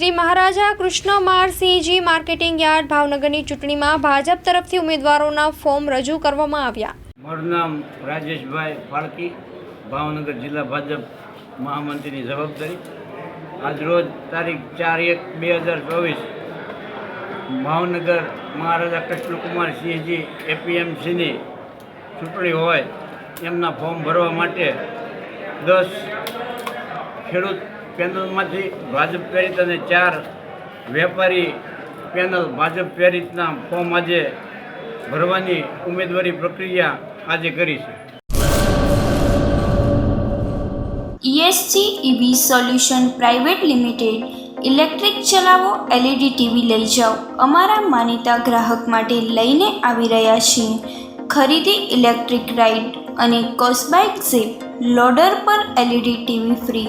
શ્રી મહારાજા કૃષ્ણમાર મારસિંહજી marketing yard ભાવનગરની ચૂંટણીમાં ભાજપ તરફથી ઉમેદવારોના ફોર્મ રજૂ કરવામાં આવ્યા. મારું નામ રાજેશભાઈ ફાળકી, ભાવનગર જિલ્લા ભાજપ મહામંત્રીની જવાબદારી. આજરોજ તારીખ ચાર એક બે હજાર ચોવીસ ભાવનગર મહારાજા કૃષ્ણકુમાર સિંહજી એપીએમસીની ચૂંટણી હોય, એમના ફોર્મ ભરવા માટે દસ ખેડૂત પેનલમાંથી ભાજપ પ્રેરિત અને ચાર વેપારી પેનલ ભાજપ પ્રેરિતના ફોર્મ આજે ભરવાની ઉમેદવારી પ્રક્રિયા આજે કરી છે. ESC EV solution private limited electric ચલાવો એલઈડી ટીવી લઈ જાઓ. અમારા માનીતા ગ્રાહક માટે લઈને આવી રહ્યા છીએ. ખરીદી ઇલેક્ટ્રિક રાઇડ અને કોસ્બાઇક ઝીપ લોડર પર એલઈડી ટીવી ફ્રી